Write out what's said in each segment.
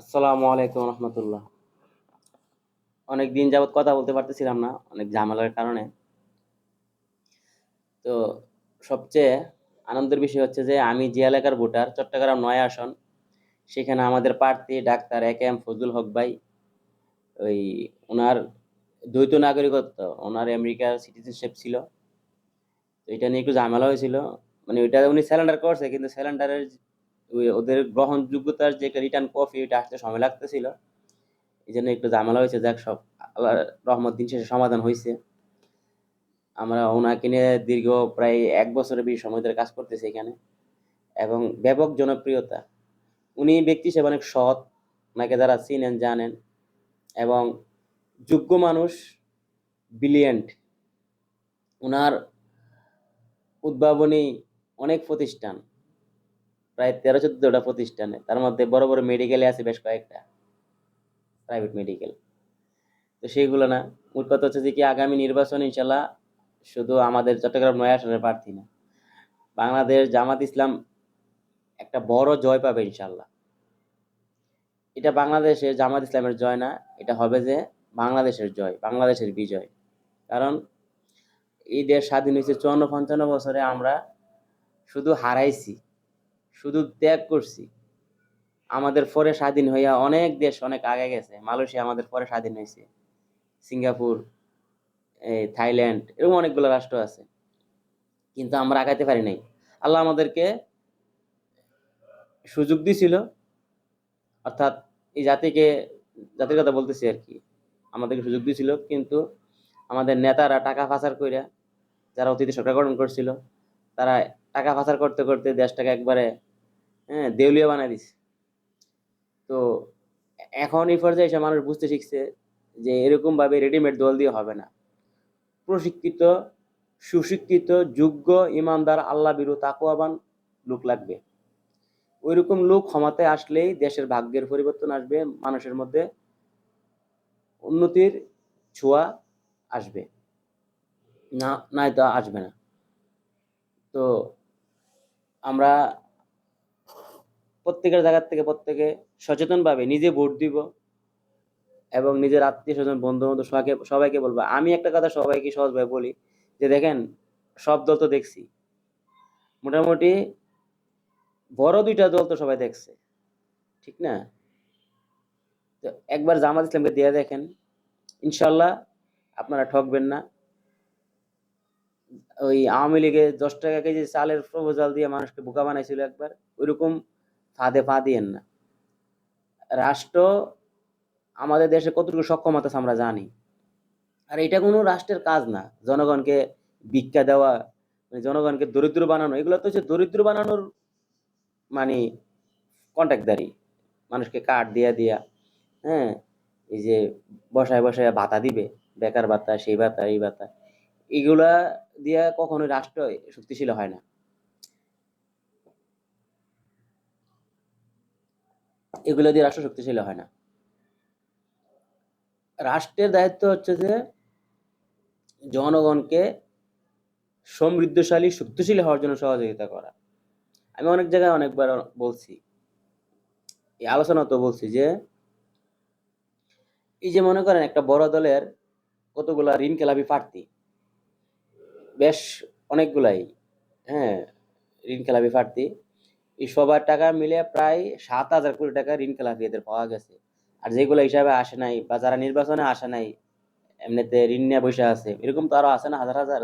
আসসালামু আলাইকুম রহমতুল্লাহ। অনেক দিন যাবত কথা বলতে পারতেছিলাম না, অনেক ঝামেলার কারণে। তো সবচেয়ে আনন্দের বিষয় হচ্ছে যে, আমি যে এলাকার ভোটার, চট্টগ্রাম নয় আসন, সেখানে আমাদের প্রার্থী doctor A K M Fazlul Huq ভাই, ওই ওনার দ্বৈত নাগরিকত্ব ওনার আমেরিকার সিটিজেনশিপ ছিল। তো এটা নিয়ে একটু ঝামেলা হয়েছিল। মানে ওইটা উনি স্যালেন্ডার করছে, কিন্তু স্যালেন্ডারের ওদের গ্রহণযোগ্যতার যে একটা রিটার্ন কপি ওইটা আসতে সময় লাগতেছিল। এই জন্য একটু ঝামেলা হয়েছে, যাক সব আল্লাহ রহমত দিন শেষে সমাধান হয়েছে। আমরা ওনাকে নিয়ে দীর্ঘ প্রায় এক বছরের বেশি সময় ধরে কাজ করতেছি এখানে। এবং ব্যাপক জনপ্রিয়তা। উনি ব্যক্তি হিসেবে অনেক সৎ ওনাকে যারা চিনেন, জানেন এবং যোগ্য মানুষ ব্রিলিয়েন্ট ওনার উদ্ভাবনী অনেক প্রতিষ্ঠান। প্রায় তেরো চোদ্দটা প্রতিষ্ঠানে। তার মধ্যে বড় বড় মেডিকেলে আছে বেশ কয়েকটা। প্রাইভেট মেডিকেল তো সেইগুলো না। মোট কথা হচ্ছে যে কি আগামী নির্বাচন ইনশাল্লাহ শুধু আমাদের চট্টগ্রাম নয় আসনের প্রার্থী না। বাংলাদেশ জামাত ইসলাম একটা বড় জয় পাবে ইনশাল্লাহ এটা বাংলাদেশের জামাত ইসলামের জয় না। এটা হবে যে বাংলাদেশের জয়, বাংলাদেশের বিজয়। কারণ এই দেশ স্বাধীন হয়েছে চুয়ান্ন পঞ্চান্ন বছরে আমরা শুধু হারাইছি। শুধু ত্যাগ করছি। আমাদের পরে স্বাধীন হইয়া অনেক দেশ অনেক আগে গেছে। মালয়েশিয়া আমাদের পরে স্বাধীন হয়েছে সিঙ্গাপুর এই থাইল্যান্ড, এরকম অনেকগুলো রাষ্ট্র আছে। কিন্তু আমরা আগাইতে পারি নাই। আল্লাহ আমাদেরকে সুযোগ দিছিল। অর্থাৎ এই জাতিকে, জাতির কথা বলতেছি আর কি। আমাদেরকে সুযোগ দিছিল, কিন্তু আমাদের নেতারা টাকা পাচার কইরা, যারা অতীতে সরকার গঠন করছিল, তারা টাকা পাচার করতে করতে দেশটাকে একবারে হ্যাঁ দেউলিয়া বানাই দিছে। তো এখন এই পর্যায়ে এসে মানুষ বুঝতে শিখছে যে এরকম ভাবে রেডিমেড দল দিয়ে হবে না। প্রশিক্ষিত, সুশিক্ষিত, যোগ্য ইমানদার, আল্লাহ বিরু তাকুয়াবান লোক লাগবে। ওইরকম লোক ক্ষমতায় আসলেই দেশের ভাগ্যের পরিবর্তন আসবে, মানুষের মধ্যে উন্নতির ছোঁয়া আসবে। না, নাই তো আসবে না। তো আমরা প্রত্যেকের জায়গার থেকে প্রত্যেকে সচেতনভাবে নিজে ভোট দিব এবং নিজের আত্মীয় স্বজন বন্ধু বান্ধব সবাইকে সবাইকে বলব। আমি একটা কথা সবাইকে সহজভাবে বলি যে দেখেন, সব দল তো দেখছি। মোটামুটি বড় দুইটা দল তো সবাই দেখছে, ঠিক না? তো একবার জামাত ইসলামকে দিয়ে দেখেন, ইনশাল্লাহ আপনারা ঠকবেন না। ওই আওয়ামী লীগে দশ টাকা কেজি চালের প্রপোজাল দিয়ে মানুষকে বোকা বানাইছিল একবার। ওইরকম ফাঁদে পা দিয়েন না। রাষ্ট্র আমাদের দেশে কতটুকু সক্ষমতা আছে আমরা জানি। আর এটা কোনো রাষ্ট্রের কাজ না। জনগণকে ভিক্ষা দেওয়া মানে জনগণকে দরিদ্র বানানো, এগুলো তো হচ্ছে দরিদ্র বানানোর মানে কন্ট্রাক্টদারি। মানুষকে কার্ড দিয়া দিয়া হ্যাঁ এই যে বসায় বসায় ভাতা দিবে, বেকার ভাতা, সেই ভাতা, এই ভাতা। এগুলা দিয়া কখনোই রাষ্ট্র শক্তিশীল হয় না। এগুলো দিয়ে রাষ্ট্র শক্তিশালী হয় না। রাষ্ট্রের দায়িত্ব হচ্ছে যে জনগণকে সমৃদ্ধশালী, শক্তিশালী হওয়ার জন্য সহযোগিতা করা। আমি অনেক জায়গায় অনেকবার বলছি, এই আলোচনা তো বলছি যে, এই যে মনে করেন একটা বড় দলের কতগুলা ঋণ খেলাপি প্রার্থী, বেশ অনেকগুলাই হ্যাঁ ঋণ খেলাপি প্রার্থী এই সবার টাকা মিলে প্রায় সাত হাজার কোটি টাকা ঋণ খেলাপি এদের পাওয়া গেছে। আর যেগুলো হিসাবে আসে নাই বা যারা নির্বাচনে আসে নাই, এমনিতে ঋণ নিয়ে বসে আছে, এরকম তো আরও আছে না হাজার হাজার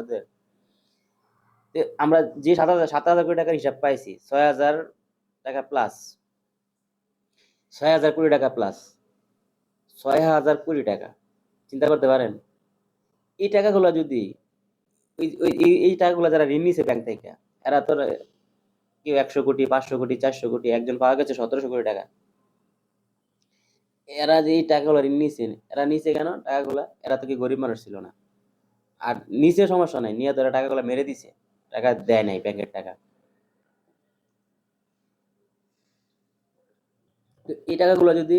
আমরা যে সাত হাজার সাত হাজার কোটি টাকার হিসাব পাইছি, ছয় হাজার টাকা প্লাস ছয় হাজার কোটি টাকা প্লাস ছয় হাজার কোটি টাকা। চিন্তা করতে পারেন। এই টাকাগুলো যদি, এই টাকাগুলো যারা ঋণ নিছে ব্যাংক থেকে, এরা তো কেউ একশো কোটি, পাঁচশো কোটি, চারশো কোটি, একজন পাওয়া গেছে সতেরোশো কোটি টাকা। এরা যে টাকাগুলো ঋণ নিছে, এরা নিচে কেন? টাকাগুলো, এরা তো কি গরিব মানুষ ছিল না। আর নিচে সমস্যা নাই, নিয়ে তো এরা টাকাগুলো মেরে দিছে। টাকা দেয় নাই ব্যাংকের টাকা। এই টাকাগুলো যদি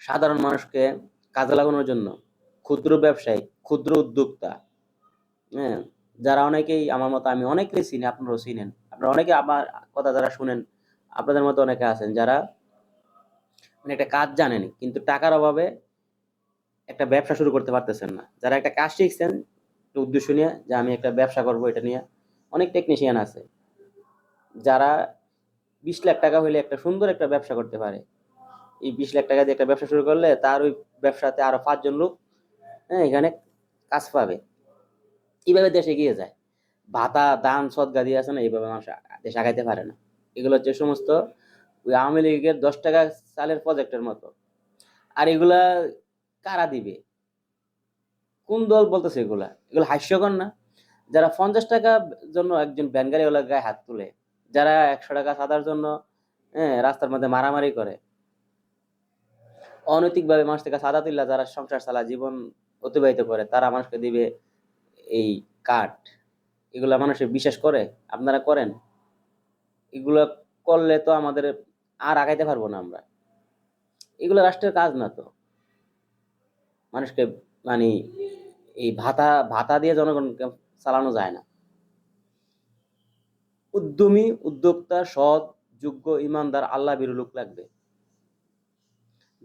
সাধারণ মানুষকে কাজে লাগানোর জন্য ক্ষুদ্র ব্যবসায়ী, ক্ষুদ্র উদ্যোক্তা হ্যাঁ যারা অনেকেই, আমার মতো আমি অনেকেই চিনি, আপনারাও চিনেন আপনারা অনেকে আমার কথা যারা শুনেন, আপনাদের মতো অনেকে আছেন যারা মানে একটা কাজ জানেন, কিন্তু টাকার অভাবে একটা ব্যবসা শুরু করতে পারতেছেন না। যারা একটা কাজ শিখছেন উদ্দেশ্য নিয়ে যে আমি একটা ব্যবসা করব এটা নিয়ে অনেক টেকনিশিয়ান আছে, যারা বিশ লাখ টাকা হইলে একটা সুন্দর একটা ব্যবসা করতে পারে। এই বিশ লাখ টাকা দিয়ে একটা ব্যবসা শুরু করলে তার ওই ব্যবসাতে আরও পাঁচজন লোক হ্যাঁ এখানে কাজ পাবে। এইভাবে দেশ এগিয়ে যায়? ভাতা, দান সদগা দিয়ে আছে না, এইভাবে মানুষ দেশ আগাইতে পারে না। এগুলো হচ্ছে সমস্ত ওই আওয়ামী লীগের দশ টাকা সালের প্রজেক্টের মতো। আর এগুলা কারা দিবে? কোন দল বলতেছে এগুলা? এগুলো হাস্যকর না? যারা পঞ্চাশ টাকার জন্য একজন ব্যানগাড়ি ওলা গায়ে হাত তুলে, যারা একশো টাকা সাদার জন্য হ্যাঁ রাস্তার মধ্যে মারামারি করে, অনৈতিকভাবে মানুষ থেকে সাদা তুল্লা যারা সংসার চালা, জীবন অতিবাহিত করে, তারা মানুষকে দিবে এই কাঠ। এগুলা মানুষে বিশ্বাস করে, আপনারা করেন। এগুলা করলে তো আমাদের আর আগাইতে পারব না আমরা। এগুলো রাষ্ট্রের কাজ না তো। মানুষকে মানে এই ভাতা ভাতা দিয়ে জনগণকে চালানো যায় না। উদ্যমী, উদ্যোক্তা, সৎ, যোগ্য, ইমানদার, আল্লাহ বিরু লোক লাগবে।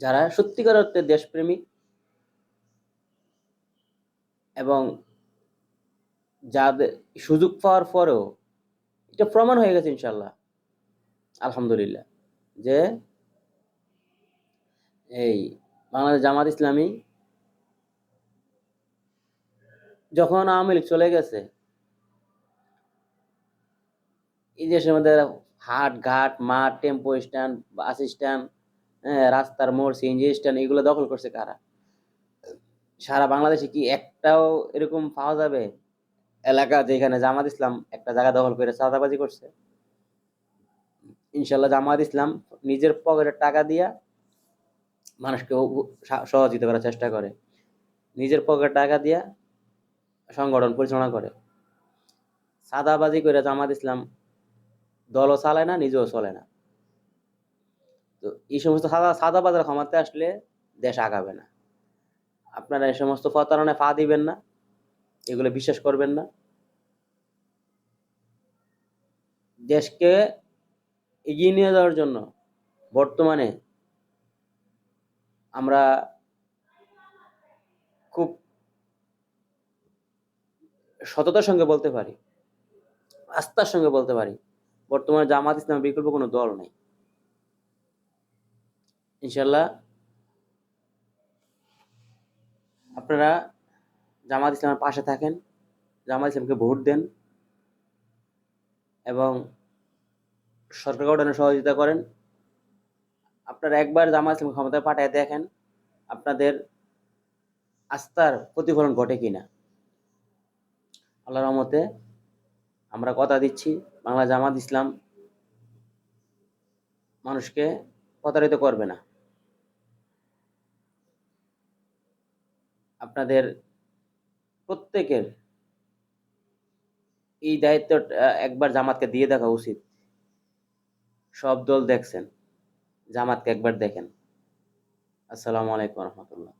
যারা সত্যিকার অর্থে দেশপ্রেমিক এবং যাদের সুযোগ পাওয়ার পরেও এটা প্রমাণ হয়ে গেছে ইনশাল্লাহ আলহামদুলিল্লাহ। যে এই বাংলাদেশ জামাত ইসলামী যখন আওয়ামী লীগ চলে গেছে, এই দেশের মধ্যে হাট, ঘাট, মাঠ, টেম্পো স্ট্যান্ড, বাস স্ট্যান্ড হ্যাঁ রাস্তার মোড়, সিএনজি স্ট্যান্ড, এগুলো দখল করছে কারা? সারা বাংলাদেশে কি একটাও এরকম পাওয়া যাবে? এলাকা যেখানে জামাত ইসলাম একটা জায়গা দখল করে চাঁদাবাজি করছে। ইনশাল্লাহ জামাত ইসলাম নিজের পকেটের টাকা দিয়া মানুষকে সহযোগিতা করার চেষ্টা করে। নিজের পকেট টাকা দিয়া সংগঠন পরিচালনা করে। সাদাবাজি করে জামাত ইসলাম দলও চালায় না, নিজেও চলে না। তো এই সমস্ত সাদা সাদাবাজার ক্ষমতায় আসলে দেশ আগাবে না। আপনারা এই সমস্ত প্রতারণায় পা দিবেন না। এগুলো বিশ্বাস করবেন না। দেশকে এগিয়ে নিয়ে যাওয়ার জন্য বর্তমানে আমরা খুব সততার সঙ্গে বলতে পারি, আস্থার সঙ্গে বলতে পারি, বর্তমানে জামাত ইসলামের বিকল্প কোনো দল নেই। ইনশাল্লাহ আপনারা জামাত ইসলামের পাশে থাকেন, জামাত ইসলামকে ভোট দেন এবং সরকার গঠনে সহযোগিতা করেন। আপনারা একবার জামাত ইসলাম ক্ষমতায় পাঠায় দেখেন, আপনাদের আস্থার প্রতিফলন ঘটে কিনা। আল্লাহর রহমতে আমরা কথা দিচ্ছি, বাংলা জামাত ইসলাম মানুষকে প্রতারিত করবে না। আপনাদের প্রত্যেকের এই দায়িত্ব একবার জামাতকে দিয়ে দেখা উচিত। সব দল দেখছেন, জামাতকে একবার দেখেন। আসসালামু আলাইকুম রহমতুল্লাহ।